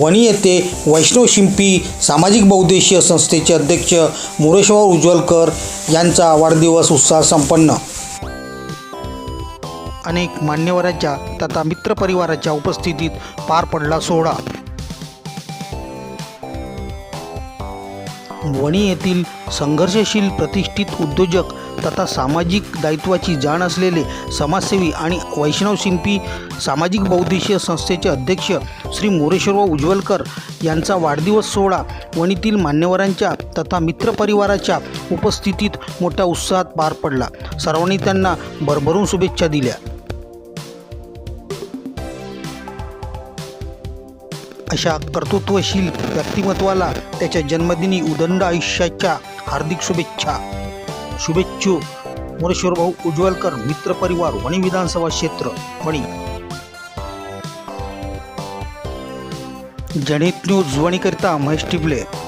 वणी येथे वैष्णव शिंपी सामाजिक बहुद्देशीय संस्थेचे अध्यक्ष मुरेश्वर उज्ज्वलकर यांचा वाढदिवस उत्साह संपन्न. अनेक मान्यवरांच्या तथा मित्रपरिवाराच्या उपस्थितीत पार पडला सोहळा. वणी येथील संघर्षशील प्रतिष्ठित उद्योजक तथा सामाजिक दायित्वाची जाण असलेले समाजसेवी आणि वैष्णव शिंपी सामाजिक बौद्धिशीय संस्थेचे अध्यक्ष श्री मोरेश्वर उज्ज्वलकर यांचा वाढदिवस सोहळा वणीतील मान्यवरांच्या तथा मित्रपरिवाराच्या उपस्थितीत मोठ्या उत्साहात पार पडला. सर्वांनी त्यांना भरभरून शुभेच्छा दिल्या. अशा कर्तृत्वशील व्यक्तिमत्वाला त्याच्या जन्मदिनी उदंड आयुष्याच्या हार्दिक शुभेच्छा. शुभेच्छू. मोरेश्वर भाऊ उज्ज्वलकर मित्र परिवार वणी विधानसभा क्षेत्र वणी जनहित न्यूज वणीकरिता महेश टिपले